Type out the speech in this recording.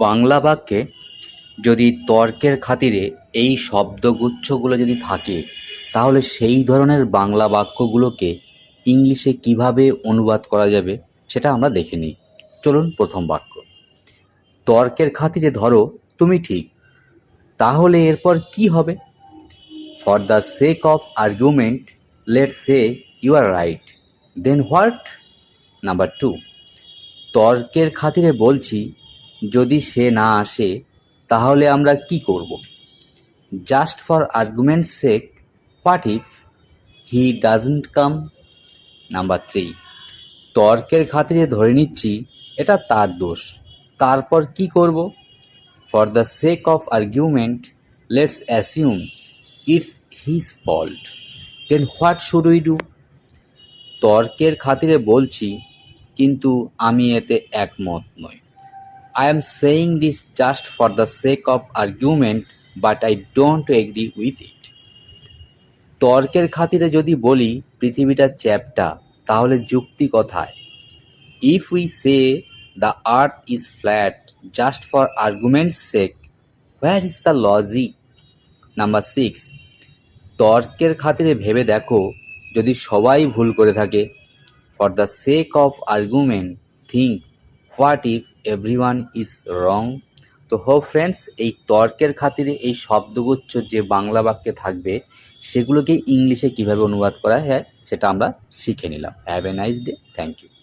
বাংলা বাক্যে যদি তর্কের খাতিরে এই শব্দগুচ্ছগুলো যদি থাকে, তাহলে সেই ধরনের বাংলা বাক্যগুলোকে ইংলিশে কীভাবে অনুবাদ করা যাবে সেটা আমরা দেখে নিই। চলুন প্রথম বাক্য। তর্কের খাতিরে ধরো, তুমি ঠিক। তাহলে এরপর কি হবে? For the sake of argument let say you are right then what number two তর্কের খাতিরে বলছি যদি সে না আসে, তাহলে আমরা কি করব? Just for argument sake what if he doesn't come number three তর্কের খাতিরে ধরে নিচ্ছি, এটা তার দোষ। তারপর কি করব? For the sake of argument let's assume it's his fault then what should we do তর্কের খাতিরে বলছি, কিন্তু আমি এতে একমত নই। I am saying this just for the sake of argument but I don't agree with it তর্কের খাতিরে যদি বলি পৃথিবীটা চ্যাপ্টা, তাহলে যুক্তি কথায়? If we say the earth is flat just for arguments sake where is the logic number six তর্কের খাতিরে ভেবে দেখো যদি সবাই ভুল করে থাকে। For the sake of argument think what if every one is wrong? তো হো ফ্রেন্ডস, এই তর্কের খাতিরে এই শব্দগুচ্ছ যে বাংলা বাক্যে থাকবে, সেগুলোকে ইংলিশে কীভাবে অনুবাদ করা হয় সেটা আমরা শিখে নিলাম। Have a nice day thank you